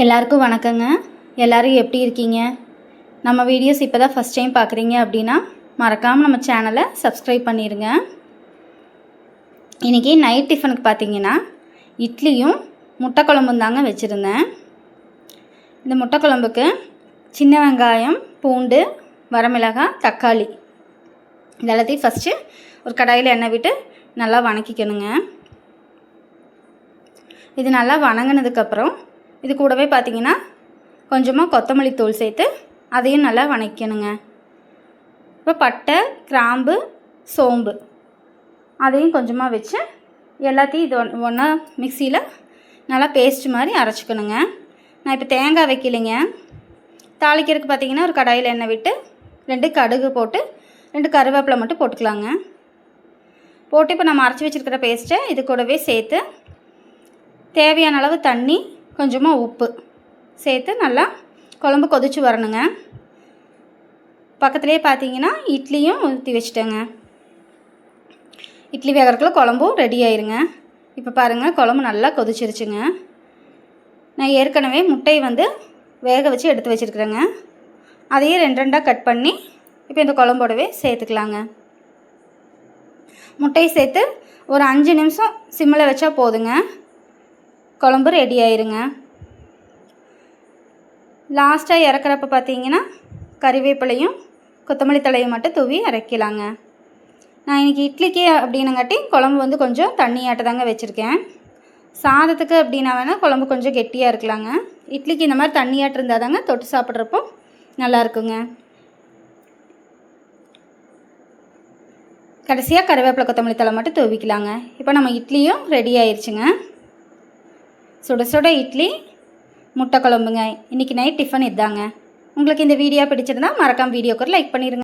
எல்லாருக்கும் வணக்கங்க. எல்லோரும் எப்படி இருக்கீங்க? நம்ம வீடியோஸ் இப்போ தான் ஃபஸ்ட் டைம் பார்க்குறீங்க அப்படின்னா மறக்காமல் நம்ம சேனலை சப்ஸ்கிரைப் பண்ணிடுங்க இன்றைக்கி நைட் டிஃபனுக்கு பார்த்தீங்கன்னா இட்லியும் முட்டை குழம்பும் தாங்க வச்சுருந்தேன். இந்த முட்டை குழம்புக்கு சின்ன வெங்காயம் பூண்டு வரமிளகாய் தக்காளி. இதெல்லாத்தையும் ஃபஸ்ட்டு ஒரு கடாயில் எண்ணெய் விட்டு நல்லா வணக்கிக்கணுங்க. இது நல்லா வணங்கினதுக்கப்புறம் இது கூடவே பார்த்தீங்கன்னா கொஞ்சமாக கொத்தமல்லி தூள் சேர்த்து அதையும் நல்லா வணக்கணுங்க. இப்போ பட்டை கிராம்பு சோம்பு அதையும் கொஞ்சமாக வச்சு எல்லாத்தையும் இது ஒன் ஒன்றா மிக்சியில் நல்லா பேஸ்ட் மாதிரி அரைச்சிக்கணுங்க. நான் இப்போ தேங்காய் வைக்கலைங்க. தாளிக்கிறதுக்கு பார்த்தீங்கன்னா ஒரு கடாயில் எண்ணெய் விட்டு ரெண்டு கடுகு போட்டு ரெண்டு கருவேப்பிலை மட்டும் போட்டுக்கலாங்க. போட்டு இப்போ நம்ம அரைச்சி வச்சுருக்கிற பேஸ்ட்டை இது கூடவே சேர்த்து தேவையான அளவு தண்ணி கொஞ்சமாக உப்பு சேர்த்து நல்லா குழம்பு கொதிச்சு வரணுங்க. பக்கத்துலேயே பார்த்தீங்கன்னா இட்லியும் ஊற்றி வச்சுட்டேங்க. இட்லி வேகிறதுக்குள்ள குழம்பும் ரெடி ஆயிருங்க. இப்போ பாருங்கள் குழம்பு நல்லா கொதிச்சிருச்சுங்க. நான் ஏற்கனவே முட்டையை வந்து வேக வச்சு எடுத்து வச்சுருக்குறேங்க. அதையே ரெண்டு ரெண்டாக கட் பண்ணி இப்போ இந்த குழம்போடவே சேர்த்துக்கலாங்க. முட்டையை சேர்த்து ஒரு அஞ்சு நிமிஷம் சிம்மில் வச்சா போதுங்க. குழம்பு ரெடி ஆயிருங்க. லாஸ்ட்டாக இறக்குறப்ப பார்த்தீங்கன்னா கறிவேப்பிலையும் கொத்தமல்லி தலையும் மட்டும் தூவி இறக்கலாங்க. நான் இன்றைக்கி இட்லிக்கு அப்படின்னங்காட்டி குழம்பு வந்து கொஞ்சம் தண்ணியாட்ட தாங்க வச்சுருக்கேன். சாதத்துக்கு அப்படின்னா வேணால் குழம்பு கொஞ்சம் கெட்டியாக இருக்கலாங்க. இட்லிக்கு இந்த மாதிரி தண்ணியாட்டு இருந்தால் தாங்க தொட்டு சாப்பிட்றப்போ நல்லா இருக்குங்க. கடைசியாக கருவேப்பிலை கொத்தமல்லி தலை மட்டும் தூவிக்கலாங்க. இப்போ நம்ம இட்லியும் ரெடி ஆயிடுச்சுங்க சுட சுட இட்லி முட்டை குழம்புங்க. இன்றைக்கி நைட் டிஃபன் இதாங்க. உங்களுக்கு இந்த வீடியோ பிடிச்சிருந்தால் மறக்காமல் வீடியோக்கு லைக் பண்ணிடுங்க